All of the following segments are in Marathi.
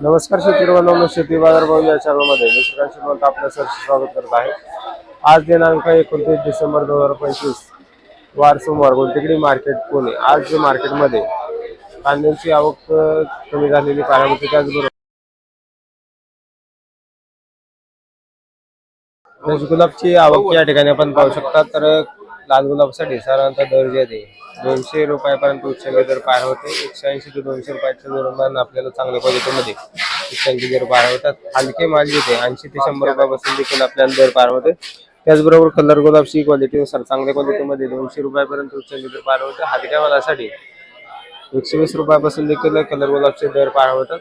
नमस्कार शेती बनवणं शेती बाजार भाऊ या चॅनलमध्ये मी श्रीकांत श्रीमंत आपल्या सर स्वागत करत आहे. आज दिनांक एकोणतीस डिसेंबर दोन हजार पंचवीस वार सोमवार गोलटेकडी मार्केट पुणे. आज जे मार्केटमध्ये कांद्यांची आवक कमी झालेली पाहायला मिळते त्याचबरोबर गुलाबची आवक या ठिकाणी आपण पाहू शकता. तर लाल गुलाबसाठी साधारणतः दर जे आहे दोनशे रुपयापर्यंत उच्चांकी दर पार होते. एकशे ऐंशी ते दोनशे रुपयाच्या दरम्यान आपल्याला चांगल्या क्वालिटीमध्ये उच्चांकी दर पार होतात. हलके माल जे ऐंशी ते शंभर रुपयापासून देखील आपल्याला दर पार होते. त्याचबरोबर कलर गुलाबची क्वालिटीनुसार चांगल्या क्वालिटीमध्ये दोनशे रुपयापर्यंत उच्चांकी दर पार होते. हलक्या मालासाठी एकशे वीस रुपयापासून देखील कलर गुलाबचे दर पार होतात.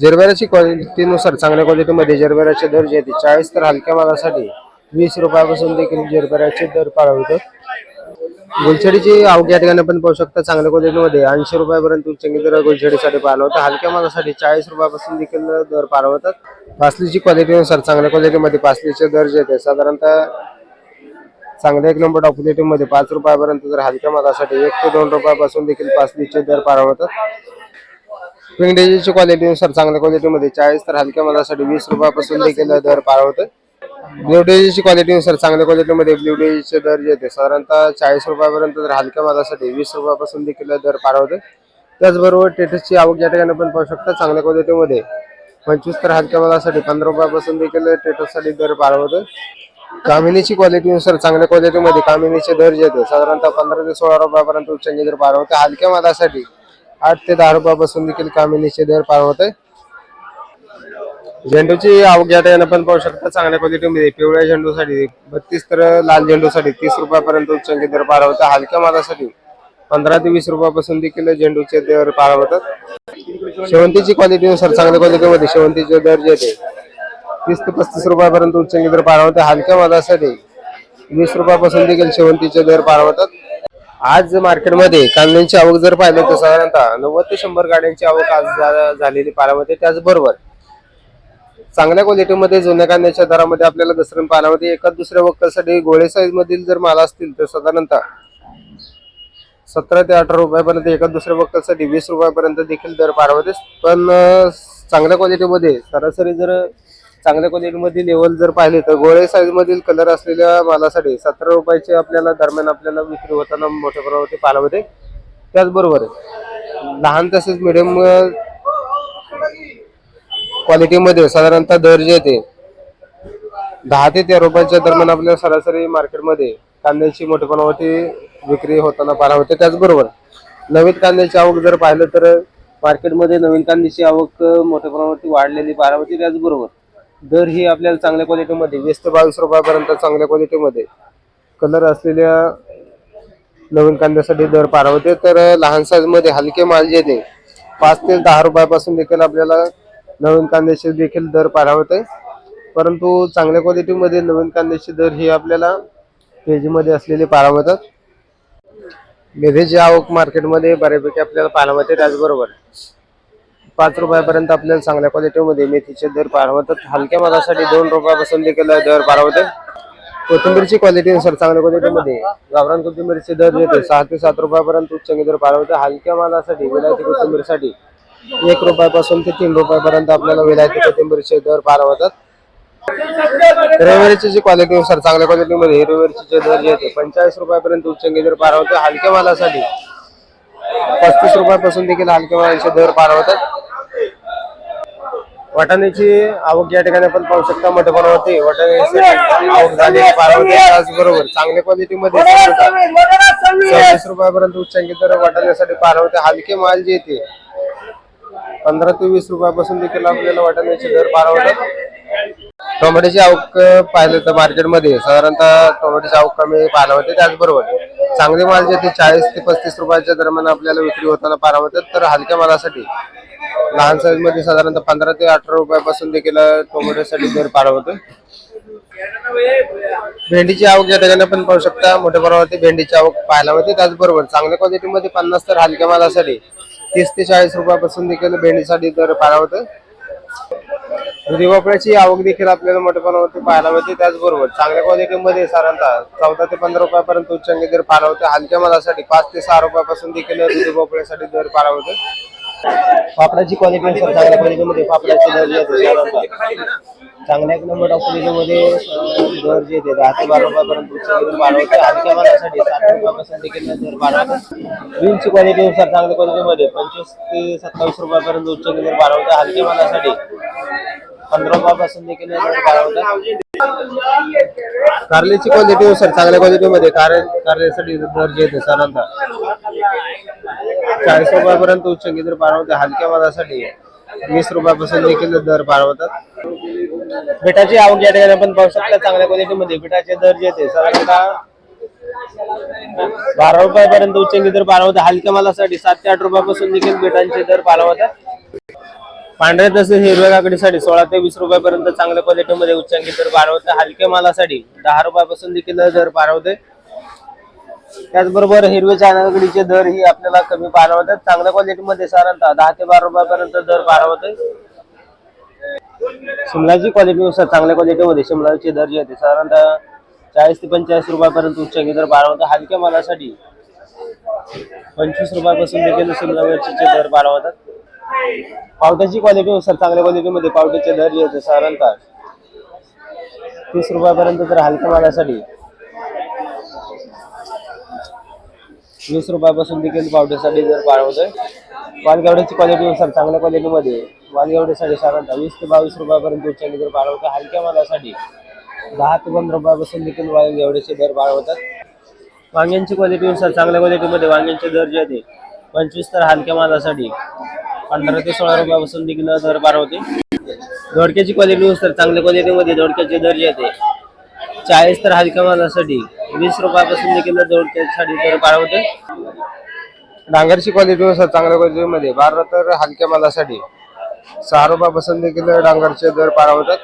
जरबेराची क्वालिटीनुसार चांगल्या क्वालिटीमध्ये जरबेराचे दर जे आहेत चाळीस तर हलक्या मालासाठी वीस रुपयापासून देखील जरबेराचे दर पार गुलछडीची अवघ्या या ठिकाणी पण पाहू शकता चांगल्या क्वालिटीमध्ये ऐंशी रुपयापर्यंत उच्चंगी दर गुलछडीसाठी पाळवतात हलक्या मालासाठी चाळीस रुपयापासून देखील दर पाळवतात. पासलीची क्वालिटीनुसार चांगल्या क्वालिटीमध्ये पासलीचे दर जे आहेत साधारणतः चांगल्या एक नंबर ऑपॉर्च्युनिटीमध्ये पाच रुपयापर्यंत जर हलक्या मालासाठी एक ते दोन रुपयापासून देखील पासलीचे दर पाळवतात. पिंगडेजीची क्वालिटीनुसार चांगल्या क्वालिटीमध्ये चाळीस तर हलक्या मालासाठी वीस रुपयापासून देखील दर पाळवतात. ब्लू ब्ल्यू डेजीची क्वालिटीनुसार चांगल्या क्वालिटीमध्ये ब्ल्यू डेजीचे दर जे येते साधारणतः चाळीस रुपयापर्यंत तर हलक्या मालासाठी वीस रुपयापासून देखील दर पारवते त्याचबरोबर टेटसची आवक या ठिकाणी पण पाहू शकता चांगल्या क्वालिटीमध्ये पंचवीस तर हलक्या मालासाठी पंधरा रुपयापासून देखील टेटससाठी दर पार कामिनीची क्वालिटीनुसार चांगल्या क्वालिटीमध्ये कामिनीचे दर जे येते साधारणतः पंधरा ते सोळा रुपयापर्यंत उच्चांकी दर पार होते हलक्या मालासाठी आठ ते दहा रुपयापासून देखील कामिनीचे दर पार झेंडूची आवक या पण पाहू शकता चांगल्या क्वालिटीमध्ये पिवळ्या झेंडूसाठी बत्तीस तर लाल झेंडूसाठी तीस रुपयापर्यंत उच्चांकी दर पार होता हलक्या मालासाठी पंधरा ते वीस रुपयापासून देखील झेंडूचे दर पार होतात. शेवंतीची क्वालिटीनुसार चांगल्या क्वालिटीमध्ये शेवंतीचे दर जे ते तीस ते पस्तीस रुपयापर्यंत उच्चांकी दर पार होते हलक्या मालासाठी वीस रुपयापासून देखील शेवंतीचे दर पार होतात. आज मार्केटमध्ये कांद्यांची आवक जर पाहिलं तर साधारणतः नव्वद ते शंभर गाड्यांची आवक आज झालेली पाहायला त्याचबरोबर चांगल्या क्वालिटीमध्ये जुन्या कांद्याच्या दरामध्ये आपल्याला घसरण पाहायला एका एकाच दुसऱ्या वक्कलसाठी गोळे साईज मधील जर माल असतील तर साधारणतः सतरा ते अठरा रुपयापर्यंत एका दुसऱ्या वक्कलसाठी वीस रुपयापर्यंत देखील दर पार पण चांगल्या क्वालिटीमध्ये सरासरी जर चांगल्या क्वालिटीमध्ये लेवल जर पाहिले तर गोळे साईजमधील कलर असलेल्या मालासाठी सतरा रुपयाचे आपल्याला दरम्यान आपल्याला विक्री होताना मोठ्या प्रमाणावरती पाहायला मिळते. त्याचबरोबर लहान तसेच मिडियम क्वालिटीमध्ये साधारणतः दर जे ते दहा ते तेरा रुपयाच्या दरम्यान आपल्याला सरासरी मार्केटमध्ये कांद्याची मोठेपणावरती विक्री होताना पाहायला होते त्याचबरोबर नवीन कांद्याची आवक जर पाहिलं तर मार्केटमध्ये नवीन कांद्याची आवक मोठ्या प्रमाणावरती वाढलेली पाहायला होती त्याचबरोबर दर ही आपल्याला चांगल्या क्वालिटीमध्ये वीस ते बावीस रुपयापर्यंत चांगल्या क्वालिटीमध्ये कलर असलेल्या नवीन कांद्यासाठी दर पार होते तर लहान साईजमध्ये हलके माल जे ते पाच ते दहा रुपयापासून देखील आपल्याला नवीन कांद्याचे देखील दर पार आहे. परंतु चांगल्या क्वालिटीमध्ये नवीन कांद्याचे दर हे आपल्याला तेजीमध्ये असलेले पारावतात मिळतात मेथीची आवक मार्केटमध्ये बऱ्यापैकी आपल्याला पाहायला मिळते त्याचबरोबर पाच रुपयापर्यंत आपल्याला चांगल्या क्वालिटीमध्ये मेथीचे दर पार होतात हलक्या मालासाठी दोन रुपयापासून देखील दर पार कोथिंबीरची क्वालिटीनुसार चांगल्या क्वालिटीमध्ये गावरान कोथिंबीरचे दर येते सहा ते सात रुपयापर्यंत उच्चांकी दर पार होते हलक्या मालासाठी विलायती कोथिंबीरसाठी एक रुपयापासून ते तीन रुपयापर्यंत आपल्याला विलायती कोथिंबीरचे दर पार होतात हिरव्या मिरचीची क्वालिटीनुसार चांगल्या क्वालिटीमध्ये हिरव्या दर जे येते पंचेचाळीस रुपयापर्यंत उच्चांकी दर पार होते हलक्या मालासाठी. पस्तीस रुपयापासून देखील हलक्या मालाचे दर पार होतात वाटाण्याची आवक या ठिकाणी आपण पाहू शकता मोठ्या प्रमाणावरती वाटाण्याची आवक झाली पार होते त्याचबरोबर चांगल्या क्वालिटीमध्ये सव्वीस रुपयापर्यंत उच्चांकी दर वाटाण्यासाठी पार होते हलके माल जे येते पंधरा ते वीस रुपयापासून देखील आपल्याला वाटाण्याचे दर पार होतात टोमॅटोची आवक पाहिलं तर मार्केटमध्ये साधारणतः टोमॅटोची आवक कमी पाहायला होते त्याचबरोबर चांगले माल जे ते चाळीस ते पस्तीस रुपयाच्या दरम्यान आपल्याला विक्री होताना पाहायला होतात तर हलक्या मालासाठी लहान साईजमध्ये साधारणतः पंधरा ते अठरा रुपयापासून देखील टोमॅटोसाठी दर पार होतो भेंडीची आवक या ठिकाणी आपण पाहू शकता मोठ्या प्रमाणावरती भेंडीची आवक पाहायला होते त्याचबरोबर चांगल्या क्वालिटीमध्ये पन्नास तर हलक्या मालासाठी तीस ते चाळीस रुपयापासून देखील भेंडीसाठी दर पाहायला होते. दुधी भोपळ्याची आवक देखील आपल्याला मोठ्या प्रमाणावरती पाहायला मिळते. त्याचबरोबर चांगल्या क्वालिटीमध्ये साधारणतः चौदा ते पंधरा रुपयापर्यंत उच्चांकी दर पाहायला होते. हलक्या मालासाठी पाच ते सहा रुपयापासून देखील दुधी भोपळ्यासाठी दर पाहायला होते. पापडाची क्वालिटी चांगल्या क्वालिटीमध्ये पापडाची दर चांगल्या एक नंबर ऑफ दर जे येते दहा ते बारा रुपयापर्यंत उच्च दर बारा हलक्या मालासाठी साठ रुपयापासून देखील दर बारा होते क्वालिटीनुसार चांगल्या क्वालिटीमध्ये पंचवीस ते सत्तावीस रुपयापर्यंत उच्च दर बारा होते. हलक्या मालासाठी पंधरा रुपयापासून देखील दर वाढवतात कारल्याची क्वालिटीनुसार चांगल्या क्वालिटीमध्ये कार कारल्यासाठी दर जे येते साधारणतः चाळीस रुपयापर्यंत उच्च दर वाढवते हलक्या मालासाठी वीस रुपयापासून देखील दर वाढवतात बिटाची आवक या ठिकाणी आपण पाहू शकता चांगल्या क्वालिटीमध्ये बिटाचे दर जे येते साधारणतः बारा रुपयापर्यंत उच्चंगी दर बारा होते. हलक्या मालासाठी सात ते आठ रुपयापासून देखील बिटांचे दर बारा होतात. पांढऱ्या तसेच हिरव्या काकडीसाठी सोळा ते वीस रुपयापर्यंत चांगल्या क्वालिटीमध्ये उच्चांकी दर बारा होते. हलक्या मालासाठी दहा रुपयापासून देखील दर बारा होते. त्याचबरोबर हिरवे काकडीचे दर ही आपल्याला कमी पारवतात होतात. चांगल्या क्वालिटीमध्ये साधारणतः दहा ते बारा रुपयापर्यंत दर बारा होते. शिमलाची क्वालिटीनुसार चांगल्या क्वालिटीमध्ये शिमलाचे दर येते. साधारणतः चाळीस ते पंचेचाळीस रुपयापर्यंत उच्च दर बारा हलक्या मालासाठी पंचवीस रुपयापासून देखील शिमला मिरचीचे दर बारा पावट्याची क्वालिटीनुसार चांगल्या क्वालिटीमध्ये पावट्याचे दर येते साधारणतः. तीस रुपयापर्यंत तर हलक्या मालासाठी वीस रुपयापासून देखील पावट्यासाठी दर बारा वालगावड्याची क्वालिटीनुसार चांगल्या क्वालिटीमध्ये वालगावड्यासाठी साधारणतः वीस ते बावीस रुपयापर्यंत उच्चांनी दर बाळवतात हलक्या मालासाठी दहा ते पंधरा रुपयापासून देखील वालगावड्याचे दर बाळवतात होतात. वांग्यांची क्वालिटीनुसार चांगल्या क्वालिटीमध्ये वांग्यांचे दर जे आहे पंचवीस तर हलक्या मालासाठी पंधरा ते सोळा रुपयापासून देखील दर बाळवते होते. दोडक्याची क्वालिटीनुसार चांगल्या क्वालिटीमध्ये दोडक्याचे दर जे आहे चाळीस तर हलक्या मालासाठी वीस रुपयापासून देखील दोडक्यासाठी दर बाळवते होते. डांगरची क्वालिटीनुसार चांगल्या क्वालिटीमध्ये बारा तर हलक्या मालासाठी. सहा रुपया पसंत देखील डांगरचे दर बारा होतात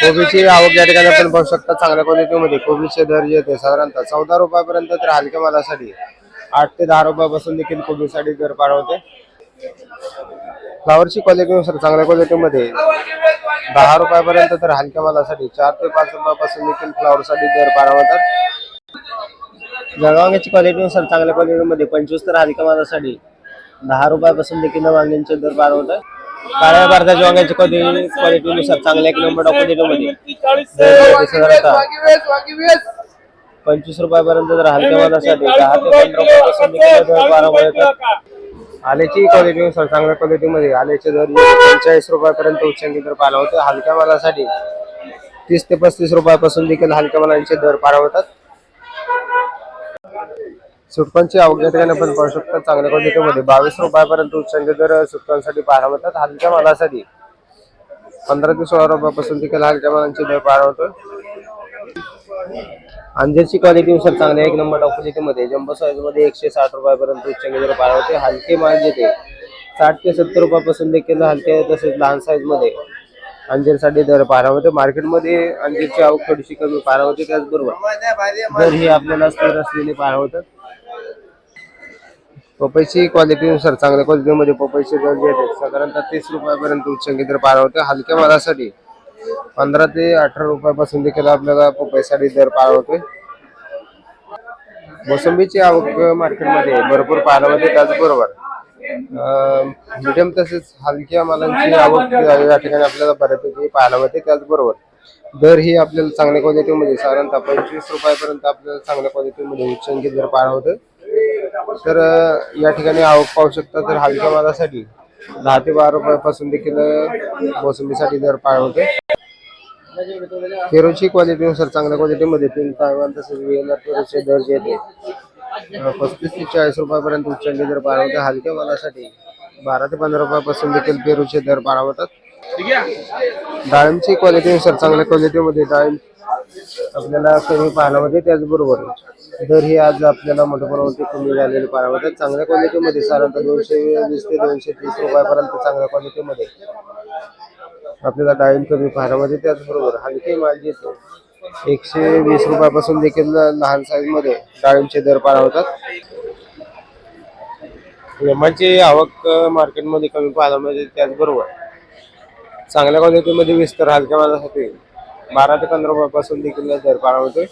कोबीची आवक या ठिकाणी आपण पाहू शकता चांगल्या क्वालिटीमध्ये कोबीचे दर जे साधारणतः चौदा रुपयापर्यंत तर हलक्या मालासाठी. आठ ते दहा रुपयापासून देखील कोबीसाठी दर बारा होते फ्लावरची क्वालिटीनुसार चांगल्या क्वालिटीमध्ये दहा रुपयापर्यंत तर हलक्या मालासाठी चार ते पाच रुपयापासून देखील फ्लावरसाठी दर बारा होतात जळवांग्याची क्वालिटीनुसार चांगल्या क्वालिटीमध्ये पंचवीस तर हलक्या मालासाठी दहा रुपयापासून देखील वांग्यांचे दर बारा होतात काळ्या भारताच्या वांग्याची क्वालिटी क्वालिटीनुसार चांगल्या एक नंबर क्वालिटीमध्ये पंचवीस रुपयापर्यंत तर हलक्या मालासाठी दहा ते पंधरा रुपयापासून देखील दर बारा होतात आल्याची क्वालिटीनुसार चांगल्या क्वालिटीमध्ये आल्याचे दर पंचेचाळीस रुपयापर्यंत उच्चांकी दर पाला होते हलक्या मालासाठी तीस ते पस्तीस रुपयापासून देखील हलक्या मालांचे दर पारा होतात सुटकांची आवक या ठिकाणी आपण पाहू शकता चांगल्या क्वालिटीमध्ये बावीस रुपयापर्यंत उच्चांकी दर सुटकांसाठी पाहायला होतात हलक्या मालासाठी. पंधरा ते सोळा रुपयापासून देखील हलक्या मालांचे दर पारा होतो अंजीरची क्वालिटीनुसार चांगल्या एक नंबर टॉप क्वालिटीमध्ये जम्बो साईजमध्ये एकशे साठ रुपयापर्यंत उच्चांकी दर पार होते हलके माल जेथे साठ ते सत्तर रुपयापासून देखील हलके तसेच लहान साईजमध्ये अंजीरसाठी दर पारा होते मार्केटमध्ये अंजीरची आवक थोडीशी कमी पारा होते त्याचबरोबर दर ही आपल्याला स्थिर असलेले पारा होतात पपईची क्वालिटीनुसार चांगल्या क्वालिटीमध्ये पपईचे दर जे आहेत साधारणतः तीस रुपयापर्यंत उच्चांकी दर पार होते हलक्या मालासाठी पंधरा ते अठरा रुपयापासून देखील आपल्याला पपईसाठी दर पारा होतोय मोसंबीची आवक मार्केटमध्ये भरपूर पाहायला होते त्याचबरोबर मिडियम तसेच हलक्या मालांची आवक या ठिकाणी आपल्याला बऱ्यापैकी पाहायला होते त्याचबरोबर दर ही आपल्याला चांगल्या क्वालिटीमध्ये साधारणतः पंचवीस रुपयापर्यंत आपल्याला चांगल्या क्वालिटीमध्ये उच्चांकी दर पाहायला होतं तर या ठिकाणी आवक पाहू शकता तर हलक्या मालासाठी दहा ते बारा रुपयापासून देखील मोसंबीसाठी दर पाळ होते. पेरूची क्वालिटीनुसार चांगल्या क्वालिटीमध्ये तीन तायवान तसेच वेलर पेरूचे दर जे येते पस्तीस ते चाळीस रुपयापर्यंत उच्चांकी दर पार हलक्या मालासाठी बारा ते पंधरा रुपयापासून देखील पेरूचे दर पार होतात डाळिंबची क्वालिटीनुसार चांगल्या क्वालिटीमध्ये डाळिंब आपल्याला कमी पाहायला मिळते. त्याचबरोबर दर ही आज आपल्याला मोठ्या प्रमाणात कमी झालेले पाहायला होते चांगल्या क्वालिटीमध्ये साधारणतः दोनशे वीस ते दोनशे तीस रुपयापर्यंत चांगल्या क्वालिटीमध्ये आपल्याला डाळिंब कमी पाहायला मिळते. त्याचबरोबर हलके माल घेतो एकशे वीस रुपयापासून देखील लहान साईजमध्ये डाळिंबचे दर पार होतात लेमनची आवक मार्केटमध्ये कमी पाहायला मिळते त्याचबरोबर चांगल्या क्वालिटीमध्ये वीस तर हलक्या मालासाठी बारा ते पंधरा रुपयापासून देखील दर पार होते